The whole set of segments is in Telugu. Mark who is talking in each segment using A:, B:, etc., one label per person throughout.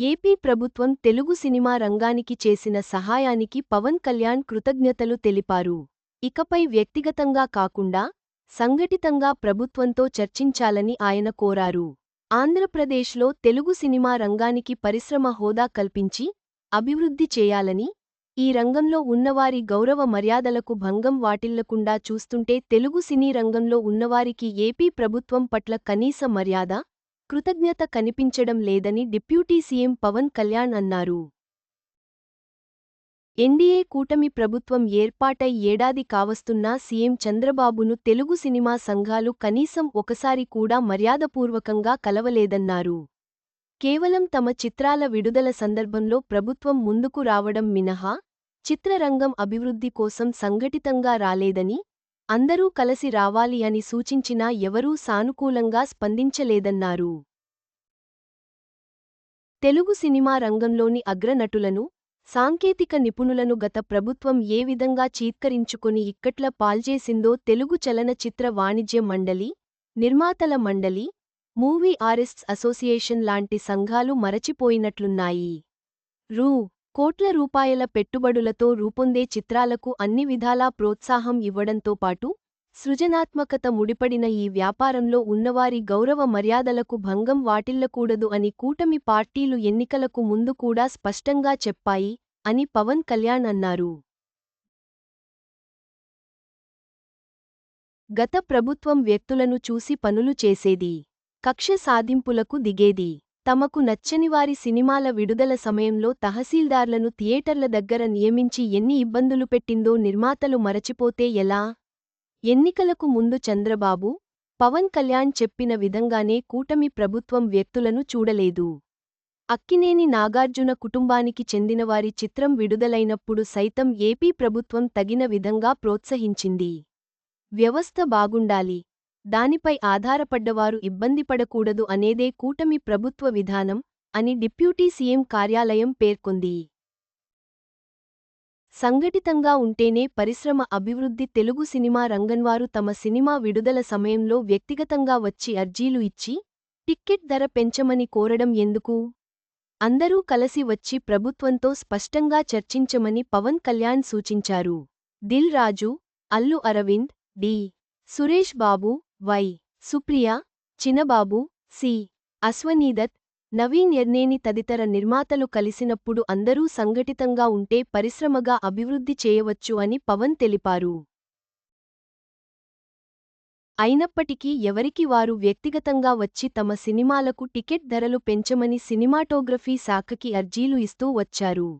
A: ఏపీ ప్రభుత్వం తెలుగు సినిమా రంగానికి చేసిన సహాయానికి పవన్ కళ్యాణ్ కృతజ్ఞతలు తెలిపారు. ఇకపై వ్యక్తిగతంగా కాకుండా సంఘటితంగా ప్రభుత్వంతో చర్చించాలని ఆయన కోరారు. ఆంధ్రప్రదేశ్లో తెలుగు సినిమా రంగానికి పరిశ్రమ హోదా కల్పించి అభివృద్ధి చేయాలని ఈ రంగంలో ఉన్నవారి గౌరవ మర్యాదలకు భంగం వాటిల్లకుండా చూస్తుంటే తెలుగు సినీ రంగంలో ఉన్నవారికి ఏపీ ప్రభుత్వం పట్ల కనీస మర్యాద కృతజ్ఞత కనిపించడం లేదని డిప్యూటీ సీఎం పవన్ కళ్యాణ్ అన్నారు. ఎన్డీఏ కూటమి ప్రభుత్వం ఏర్పాటై ఏడాది కావస్తున్నా సీఎం చంద్రబాబును తెలుగు సినిమా సంఘాలు కనీసం ఒకసారి కూడా మర్యాదపూర్వకంగా కలవలేదన్నారు. కేవలం తమ చిత్రాల విడుదల సందర్భంలో ప్రభుత్వం ముందుకు రావడం మినహా చిత్రరంగం అభివృద్ధి కోసం సంఘటితంగా రాలేదని అందరూ కలసి రావాలి అని సూచించినా ఎవరూ సానుకూలంగా స్పందించలేదన్నారు. తెలుగు సినిమా రంగంలోని అగ్రనటులను సాంకేతిక నిపుణులను గత ప్రభుత్వం ఏ విధంగా చీత్కరించుకుని ఇక్కట్ల పాల్చేసిందో తెలుగు చలనచిత్ర వాణిజ్య మండలి నిర్మాతల మండలి మూవీ ఆర్టిస్ట్స్ అసోసియేషన్ లాంటి సంఘాలు మరచిపోయినట్లున్నాయి. రూ. కోట్ల రూపాయల పెట్టుబడులతో రూపొందే చిత్రాలకు అన్ని విధాలా ప్రోత్సాహం ఇవ్వడంతో పాటు సృజనాత్మకత ముడిపడిన ఈ వ్యాపారంలో ఉన్నవారి గౌరవ మర్యాదలకు భంగం వాటిల్లకూడదు అని కూటమి పార్టీలు ఎన్నికలకు ముందు కూడా స్పష్టంగా చెప్పాయి అని పవన్ కళ్యాణ్ అన్నారు. గత ప్రభుత్వం వ్యక్తులను చూసి పనులు చేసేది కక్ష సాధింపులకు దిగేది. తమకు నచ్చనివారి సినిమాల విడుదల సమయంలో తహసీల్దార్లను థియేటర్ల దగ్గర నియమించి ఎన్ని ఇబ్బందులు పెట్టిందో నిర్మాతలు మరచిపోతే ఎలా? ఎన్నికలకు ముందు చంద్రబాబు పవన్ కళ్యాణ్ చెప్పిన విధంగానే కూటమి ప్రభుత్వం వ్యక్తులను చూడలేదు. అక్కినేని నాగార్జున కుటుంబానికి చెందినవారి చిత్రం విడుదలైనప్పుడు సైతం ఏపీ ప్రభుత్వం తగిన విధంగా ప్రోత్సహించింది. వ్యవస్థ బాగుండాలి. దానిపై ఆధారపడ్డవారు ఇబ్బంది పడకూడదు అనేదే కూటమి ప్రభుత్వ విధానం అని డిప్యూటీ సీఎం కార్యాలయం పేర్కొంది. సంఘటితంగా ఉంటేనే పరిశ్రమ అభివృద్ధి తెలుగు సినిమా రంగంవారు తమ సినిమా విడుదల సమయంలో వ్యక్తిగతంగా వచ్చి అర్జీలు ఇచ్చి టిక్కెట్ ధర పెంచమని కోరడం ఎందుకు? అందరూ కలసి వచ్చి ప్రభుత్వంతో స్పష్టంగా చర్చించమని పవన్ కళ్యాణ్ సూచించారు. Dil Raju Allu Aravind D. Suresh Babu Y. Supriya Chinababu C. Ashwini Dutt Naveen Yerneni తదితర నిర్మాతలు కలిసినప్పుడు అందరూ సంఘటితంగా ఉంటే పరిశ్రమగా అభివృద్ధి చేయవచ్చు అని పవన్ తెలిపారు. అయినప్పటికీ ఎవరికి వారు వ్యక్తిగతంగా వచ్చి తమ సినిమాలకు టికెట్ ధరలు పెంచమని సినిమాటోగ్రఫీ శాఖకి అర్జీలు ఇస్తూ వచ్చారు.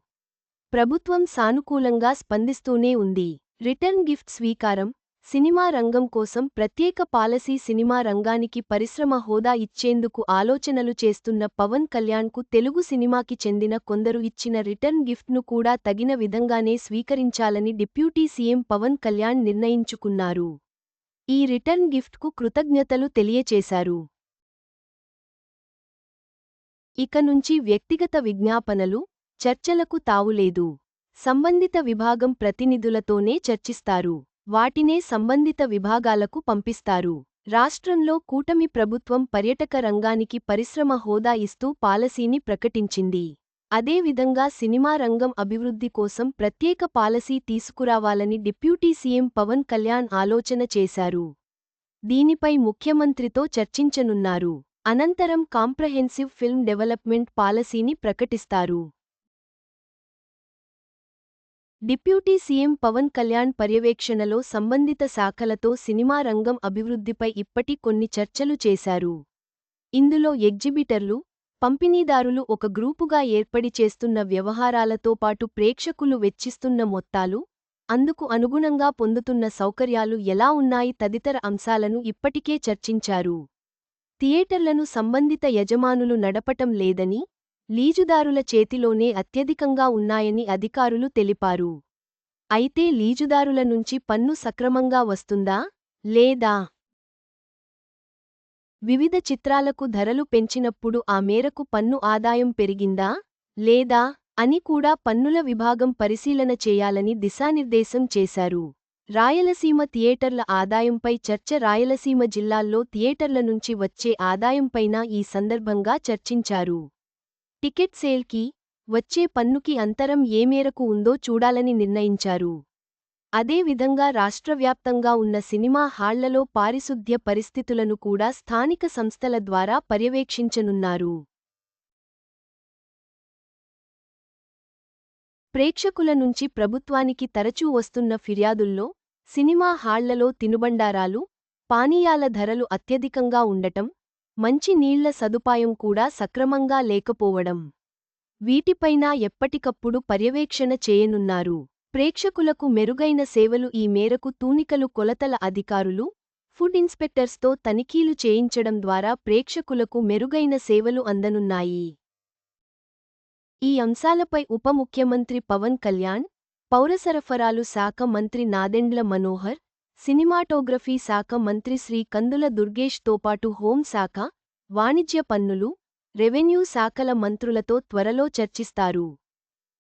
A: ప్రభుత్వం సానుకూలంగా స్పందిస్తూనే ఉంది. రిటర్న్ గిఫ్ట్ స్వీకారం సినిమా రంగం కోసం ప్రత్యేక పాలసీ సినిమా రంగానికి పరిశ్రమ హోదా ఇచ్చేందుకు ఆలోచనలు చేస్తున్న పవన్ కళ్యాణ్కు తెలుగు సినిమాకి చెందిన కొందరు ఇచ్చిన రిటర్న్ గిఫ్ట్ను కూడా తగిన విధంగానే స్వీకరించాలని డిప్యూటీ సీఎం పవన్ కళ్యాణ్ నిర్ణయించుకున్నారు. ఈ రిటర్న్ గిఫ్ట్కు కృతజ్ఞతలు తెలియచేశారు. ఇక నుంచి వ్యక్తిగత విజ్ఞాపనలు చర్చలకు తావులేదు. సంబంధిత విభాగం ప్రతినిధులతోనే చర్చిస్తారు. వాటినే సంబంధిత విభాగాలకు పంపిస్తారు. రాష్ట్రంలో కూటమి ప్రభుత్వం పర్యటక రంగానికి పరిశ్రమ హోదా ఇస్తూ పాలసీని ప్రకటించింది. అదేవిధంగా సినిమా రంగం అభివృద్ధి కోసం ప్రత్యేక పాలసీ తీసుకురావాలని డిప్యూటీ సీఎం పవన్ కళ్యాణ్ ఆలోచన చేశారు. దీనిపై ముఖ్యమంత్రితో చర్చించనున్నారు. అనంతరం కాంప్రహెన్సివ్ ఫిల్మ్ డెవలప్మెంట్ పాలసీని ప్రకటిస్తారు. డిప్యూటీ సీఎం పవన్ కళ్యాణ్ పర్యవేక్షణలో సంబంధిత శాఖలతో సినిమా రంగం అభివృద్ధిపై ఇప్పటి కొన్ని చర్చలు చేశారు. ఇందులో ఎగ్జిబిటర్లు పంపిణీదారులు ఒక గ్రూపుగా ఏర్పడి చేస్తున్న వ్యవహారాలతో పాటు ప్రేక్షకులు వెచ్చిస్తున్న మొత్తాలు అందుకు అనుగుణంగా పొందుతున్న సౌకర్యాలు ఎలా ఉన్నాయి తదితర అంశాలను ఇప్పటికే చర్చించారు. థియేటర్లను సంబంధిత యజమానులు నడపటం లేదని లీజుదారుల చేతిలోనే అత్యధికంగా ఉన్నాయని అధికారులు తెలిపారు. అయితే లీజుదారుల నుంచి పన్ను సక్రమంగా వస్తుందా? లేదా? వివిధ చిత్రాలకు ధరలు పెంచినప్పుడు ఆ మేరకు పన్ను ఆదాయం పెరిగిందా? లేదా? అని కూడా పన్నుల విభాగం పరిశీలన చేయాలని దిశానిర్దేశం చేశారు. రాయలసీమ థియేటర్ల ఆదాయంపై చర్చ రాయలసీమ జిల్లాల్లో థియేటర్ల నుంచి వచ్చే ఆదాయంపైన ఈ సందర్భంగా చర్చించారు. టికెట్ సేల్కి వచ్చే పన్నుకి అంతరం ఏ మేరకు ఉందో చూడాలని నిర్ణయించారు. అదేవిధంగా రాష్ట్రవ్యాప్తంగా ఉన్న సినిమా హాళ్ళలో పారిశుద్ధ్య పరిస్థితులను కూడా స్థానిక సంస్థల ద్వారా పర్యవేక్షించనున్నారు. ప్రేక్షకుల నుంచి ప్రభుత్వానికి తరచూ వస్తున్న ఫిర్యాదుల్లో సినిమా హాళ్ళలో తినుబండారాలు పానీయాల ధరలు అత్యధికంగా ఉండటం మంచి నీళ్ళ సదుపాయం కూడా సక్రమంగా లేకపోవడం. వీటిపైనా ఎప్పటికప్పుడు పర్యవేక్షణ చేయనున్నారు. ప్రేక్షకులకు మెరుగైన సేవలు ఈ మేరకు తూనికలు కొలతల అధికారులు ఫుడ్ ఇన్స్పెక్టర్స్తో తనిఖీలు చేయించడం ద్వారా ప్రేక్షకులకు మెరుగైన సేవలు అందనున్నాయి. ఈ అంశాలపై ఉప ముఖ్యమంత్రి పవన్ కళ్యాణ్ పౌర సరఫరాలు శాఖ మంత్రి నాదెండ్ల మనోహర్ సినిమాటోగ్రఫీ శాఖ మంత్రి శ్రీ కందుల దుర్గేష్తో పాటు హోంశాఖ వాణిజ్య పన్నులు రెవెన్యూ శాఖల మంత్రులతో త్వరలో చర్చిస్తారు.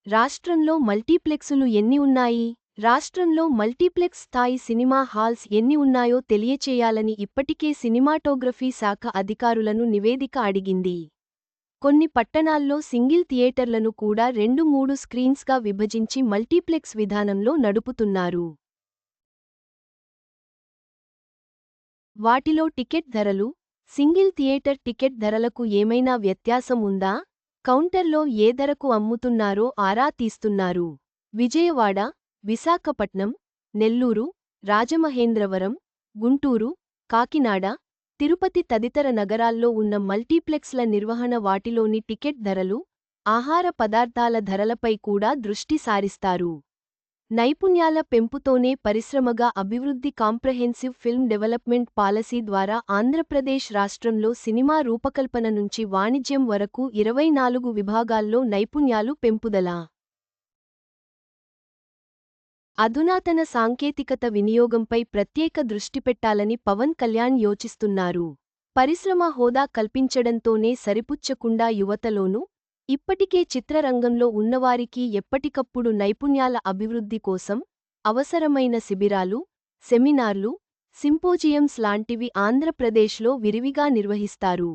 A: రాష్ట్రంలో మల్టీప్లెక్సులు ఎన్ని ఉన్నాయి? రాష్ట్రంలో మల్టీప్లెక్స్ స్థాయి సినిమా హాల్స్ ఎన్ని ఉన్నాయో తెలియచేయాలని ఇప్పటికే సినిమాటోగ్రఫీ శాఖ అధికారులను నివేదిక అడిగింది. కొన్ని పట్టణాల్లో సింగిల్ థియేటర్లను కూడా రెండు మూడు స్క్రీన్స్గా విభజించి మల్టీప్లెక్స్ విధానంలో నడుపుతున్నారు. వాటిలో టికెట్ ధరలు సింగిల్ థియేటర్ టికెట్ ధరలకు ఏమైనా వ్యత్యాసం ఉందా? కౌంటర్లో ఏ ధరకు అమ్ముతున్నారో ఆరా తీస్తున్నారు. విజయవాడ విశాఖపట్నం నెల్లూరు రాజమహేంద్రవరం గుంటూరు కాకినాడ తిరుపతి తదితర నగరాల్లో ఉన్న మల్టీప్లెక్స్ల నిర్వహణ వాటిలోని టికెట్ ధరలు ఆహార పదార్థాల ధరలపై కూడా దృష్టి సారిస్తారు. నైపుణ్యాల పెంపుతోనే పరిశ్రమగా అభివృద్ధి కాంప్రహెన్సివ్ ఫిల్మ్ డెవలప్మెంట్ పాలసీ ద్వారా ఆంధ్రప్రదేశ్ రాష్ట్రంలో సినిమా రూపకల్పన నుంచి వాణిజ్యం వరకు ఇరవై నాలుగు విభాగాల్లో నైపుణ్యాలు పెంపుదల. అధునాతన సాంకేతికత వినియోగంపై ప్రత్యేక దృష్టి పెట్టాలని పవన్ కళ్యాణ్ యోచిస్తున్నారు. పరిశ్రమ హోదా కల్పించడంతోనే సరిపుచ్చకుండా యువతలోనూ ఇప్పటికే చిత్రరంగంలో ఉన్నవారికి ఎప్పటికప్పుడు నైపుణ్యాల అభివృద్ధి కోసం అవసరమైన శిబిరాలు సెమినార్లు సింపోజియమ్స్ లాంటివి ఆంధ్రప్రదేశ్లో విరివిగా నిర్వహిస్తారు.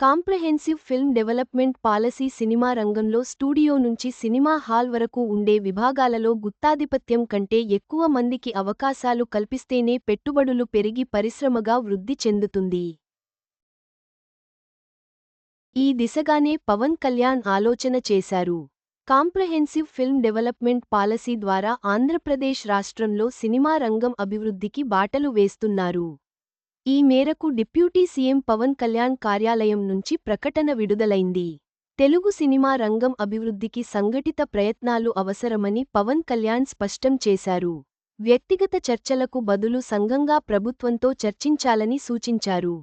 A: Comprehensive film development policy cinema రంగంలో స్టూడియో నుంచి సినిమా హాల్ వరకు ఉండే విభాగాలలో గుత్తాధిపత్యం కంటే ఎక్కువ మందికి అవకాశాలు కల్పిస్తేనే పెట్టుబడులు పెరిగి పరిశ్రమగా వృద్ధి చెందుతుంది. ఈ దిశగానే పవన్ కళ్యాణ్ ఆలోచన చేశారు. కాంప్రహెన్సివ్ ఫిల్మ్ డెవలప్మెంట్ పాలసీ ద్వారా ఆంధ్రప్రదేశ్ రాష్ట్రంలో సినిమా రంగం అభివృద్ధికి బాటలు వేస్తున్నారు. ఈ మేరకు డిప్యూటీ సీఎం పవన్ కళ్యాణ్ కార్యాలయం నుంచి ప్రకటన విడుదలైంది. తెలుగు సినిమా రంగం అభివృద్ధికి సంఘటిత ప్రయత్నాలు అవసరమని పవన్ కళ్యాణ్ స్పష్టం చేశారు. వ్యక్తిగత చర్చలకు బదులు సంఘంగా ప్రభుత్వంతో చర్చించాలని సూచించారు.